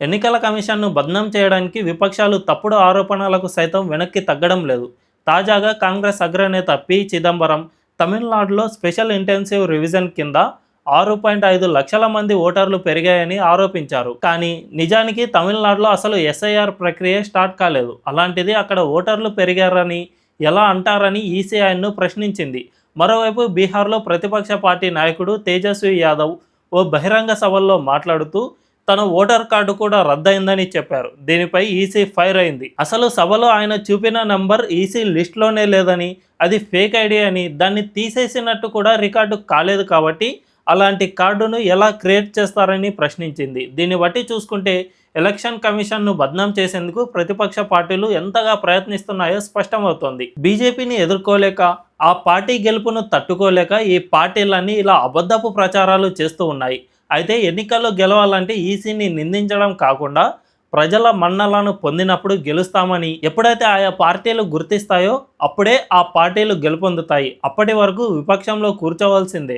ఎన్నికల కమిషన్ను బద్నాం చేయడానికి విపక్షాలు తప్పుడు ఆరోపణలకు సైతం వెనక్కి తగ్గడం లేదు. తాజాగా కాంగ్రెస్ అగ్రనేత పి. చిదంబరం తమిళనాడులో స్పెషల్ ఇంటెన్సివ్ రివిజన్ కింద ఆరు పాయింట్ ఐదు లక్షల మంది ఓటర్లు పెరిగాయని ఆరోపించారు. కానీ నిజానికి తమిళనాడులో అసలు ఎస్ఐఆర్ ప్రక్రియ స్టార్ట్ కాలేదు. అలాంటిది అక్కడ ఓటర్లు పెరిగారని ఎలా అంటారని ఈసీఐను ప్రశ్నించింది. మరోవైపు బీహార్లో ప్రతిపక్ష పార్టీ నాయకుడు తేజస్వి యాదవ్ ఓ బహిరంగ సభల్లో మాట్లాడుతూ తన ఓటర్ కార్డు కూడా రద్దయిందని చెప్పారు. దీనిపై ఈసీ ఫైర్ అయింది. అసలు సభలో ఆయన చూపిన నంబర్ ఈసీ లిస్ట్లోనే లేదని అది ఫేక్ ఐడి అని దాన్ని తీసేసినట్టు కూడా రికార్డు కాలేదు కాబట్టి అలాంటి కార్డును ఎలా క్రియేట్ చేస్తారని ప్రశ్నించింది. దీన్ని బట్టి చూసుకుంటే ఎలక్షన్ కమిషన్ను బద్నాం చేసేందుకు ప్రతిపక్ష పార్టీలు ఎంతగా ప్రయత్నిస్తున్నాయో స్పష్టమవుతోంది. బీజేపీని ఎదుర్కోలేక ఆ పార్టీ గెలుపును తట్టుకోలేక ఈ పార్టీలన్నీ ఇలా అబద్ధపు ప్రచారాలు చేస్తూ ఉన్నాయి. అయితే ఎన్నికల్లో గెలవాలంటే ఈసీని నిందించడం కాకుండా ప్రజల మన్నలను పొందినప్పుడు గెలుస్తామని ఎప్పుడైతే ఆయా పార్టీలు గుర్తిస్తాయో అప్పుడే ఆ పార్టీలు గెలుపొందుతాయి. అప్పటి వరకు విపక్షంలో కూర్చోవలసిందే.